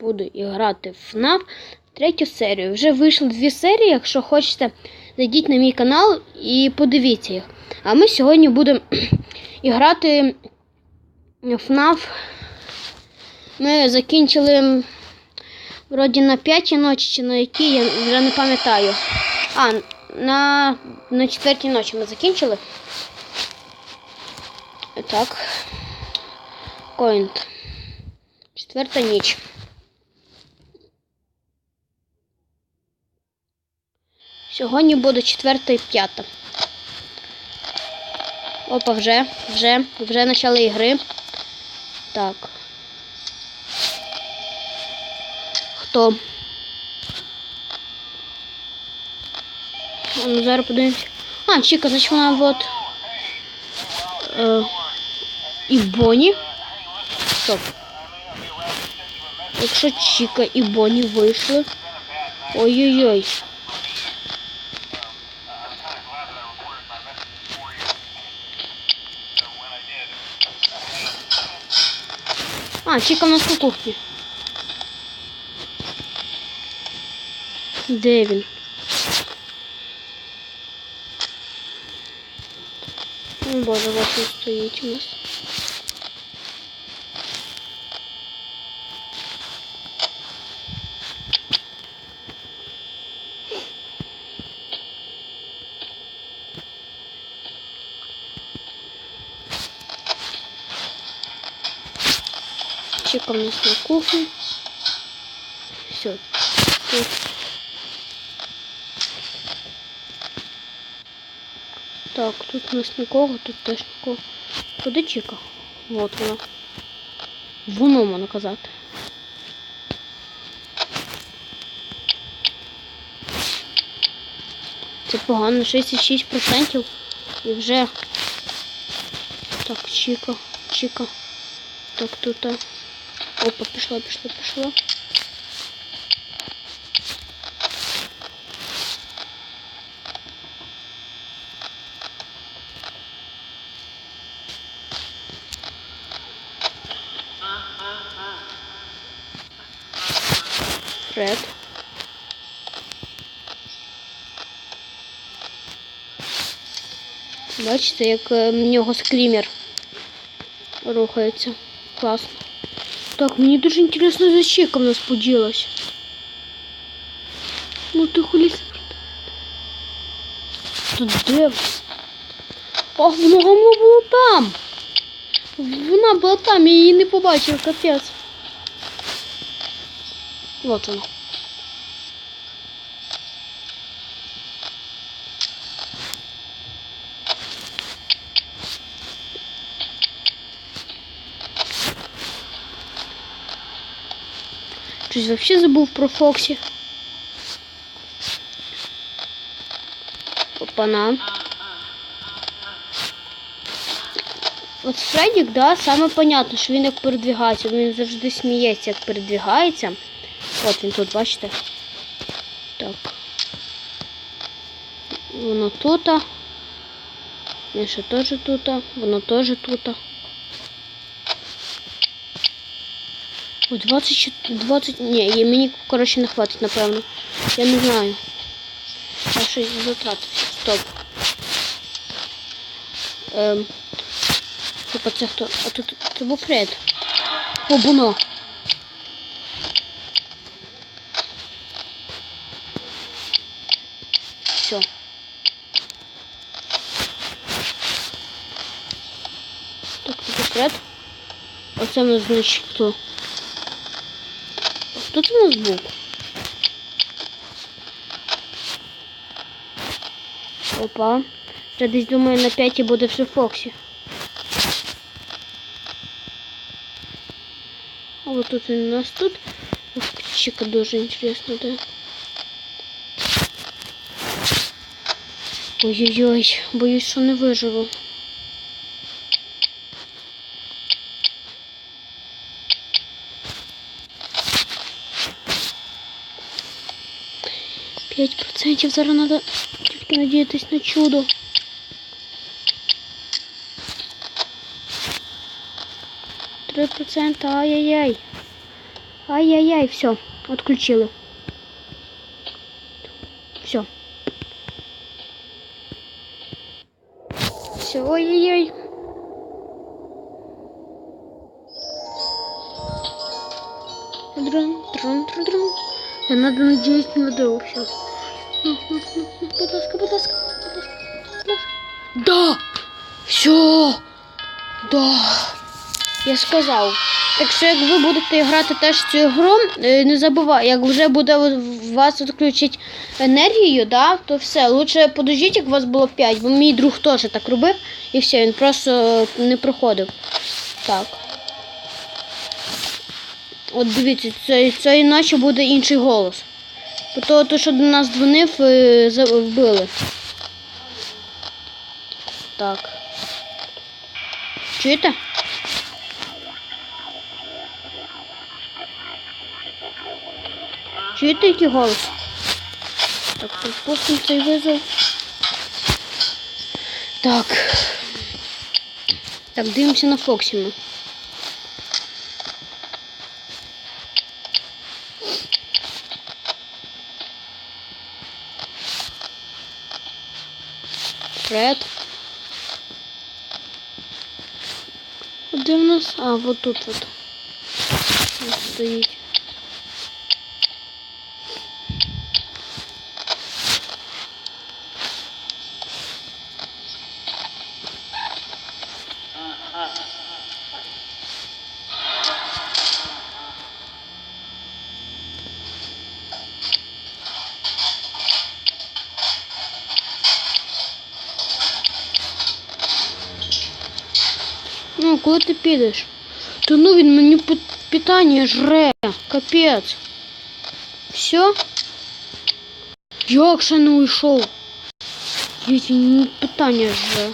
буду грати в FNAF третю серію. Вже вийшли дві серії. Якщо хочете, зайдіть на мій канал і подивіться їх. А ми сьогодні будемо грати FNAF. Ми закінчили вроді на п'ятій ночі чи на якій, я вже не пам'ятаю. А, на, на четвертій ночі ми закінчили. Так. Коінт. Четверта ніч. Сьогодні буде четверта і п'ята. Опа, вже, вже, вже почали ігри. Так. Хто? Ну, зараз подивимося. А, Чіка, значить вона от. Е, і Бонні. Стоп. Якщо Чіка і Бонні вийшли. Ой-ой-ой. А, Чіка в нас на кухні. Де він? О, Боже, вот він стоїть у нас. Чика у нас на кухне. Все. Тут. Так, тут у нас нікого, тут теж нікого. Куди Чіка? Вот вона. Воно можна казати. Це погано, 66% і вже. Так, Чіка, Чіка. Так, тут. Опа, пішла, пішла, пішла. Фред. Бачите, як е, в нього скрімер рухається. Класно. Так, мені дуже інтересно, за чека в нас поділась. Ну ти хуліс. Тут де? Ах, вона була там. Вона була там, я її не побачив, капець. Вот вона. Щось вообще забув про Фоксі. Опана. От Фредік, да, саме понятно, що він як передвігається. Він завжди сміється, як передвігається. От він тут, бачите? Так. Воно тут. Міша теж тут. Воно теж тут. О, 20, 20, ні, мені, коротше, не хватить, напевно. Я не знаю. Я щось затратився. Стоп. Ем. Типа це хто? А тут це був Фред. О, буно. Все. Так, це Фред. Оце нас, значить, хто? Хто це нас був? Опа. Вже десь думаю на п'ятій буде вже Фоксі. А вот тут у нас тут. Ух, Чика дуже інтересно, да. Ой-ой-ой, боюсь, що не виживу. П'ять процентів зараз треба тільки надіятись на чудо. Три процента, ай-яй-яй. Ай-яй-яй, все, отключили. Все. Все, ой-ой-ой. Дрон, дрон, дрон, дрон. Я надо надеяться на ДО, все. Будь ласка, будь ласка, будь ласка, будь ласка. Да! Все! Да! Я сказав. Так що як ви будете грати теж цю гру, е, не забувай, як вже буде у вас відключити енергію, да, то все. Лучше подождіть, як у вас було 5, бо мій друг теж так робив і все, він просто не проходив. Так. От дивіться, цієї ночі буде інший голос. Бо то, що до нас дзвонив, е, вбили. Так. Чуєте? Чуєте, який голос? Так, пропустимо цей визов. Так. Так, дивимося на Фоксі Фред. Де в нас? А, вот тут вот. Стоїть. Ну, коли ти підеш? Та ну він мені пи- питання жре. Капець. Все? Як ще не уйшов? Дивіться, він мені питання жре.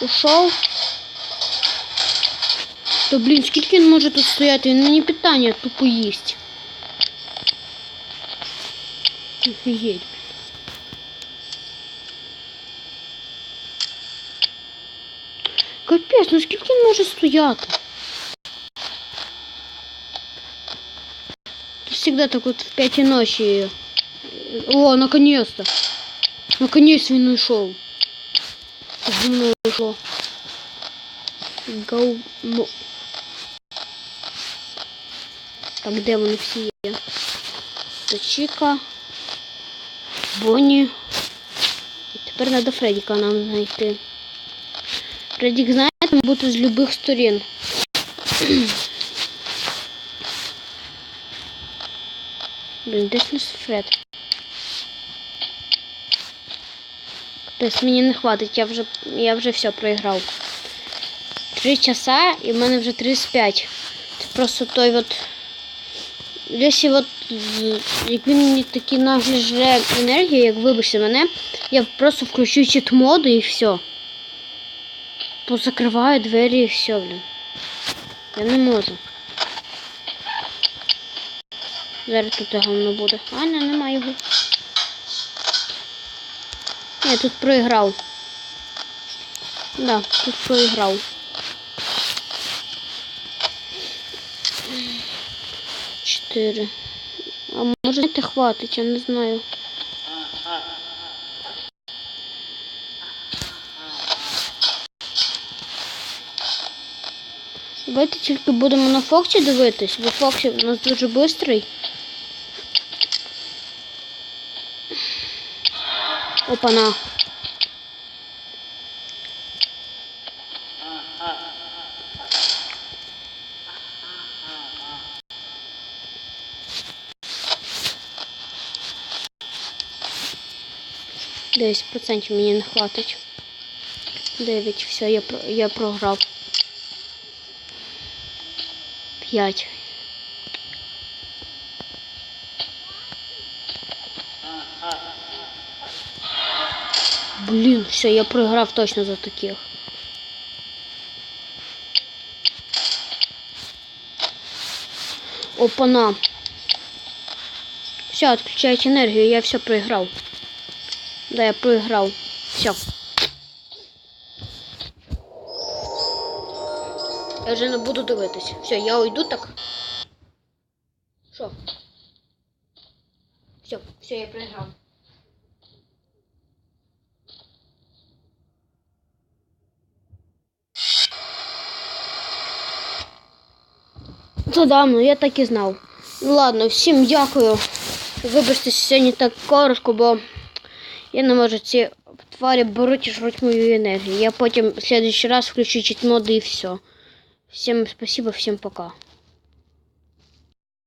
Ушов? Та блін, скільки він може тут стояти? Він мені питання тупо їсть. Офігеть. Капець, ну скільки він може стояти? Тут всегда так вот в пяти ночи. О, наконец-то. Наконец він уйшов. Гумно ушло. Говно. Так, де вони всі є? Це Чіка. Бонні. І тепер треба Фредіка нам знайти. Фредік, знаєте, бути з любих сторін. Блін, де ж наш Фред? Капець, мені не хватить, я вже, я вже все проіграв. Три часа і в мене вже 35. Це просто той от. Якщо от, з- як він мені такі наглі жре енергію, як вибачте мене, я просто включу чит моду і все. Позакриваю двері і все, блін. Я не можу. Зараз тут говно буде. А, не, немає його. Ні, тут проіграв. Да, тут проіграв. Чотири. А може знаєте, хватить, я не знаю. Давайте тільки будемо на Фоксі дивитись, бо Фоксі у нас дуже швидкий. Опана. Десять процентів мені не хватить. Дев'ять. Все, я, я програв. П'ять. Блін, все, я програв точно за таких. Опана. Все, отключайте энергию, я все проиграл. Да, я проиграл. Все. Я вже не буду дивитись. Все, я уйду так. Що? Все, все, я проіграв. Це давно, я так і знав. Ну ладно, всім дякую. Вибачте, сьогодні так коротко, бо я не можу ці тварі беруть і жруть мою енергію. Я потім в следующий раз включу чит моди і все. Всім спасибо, всем пока.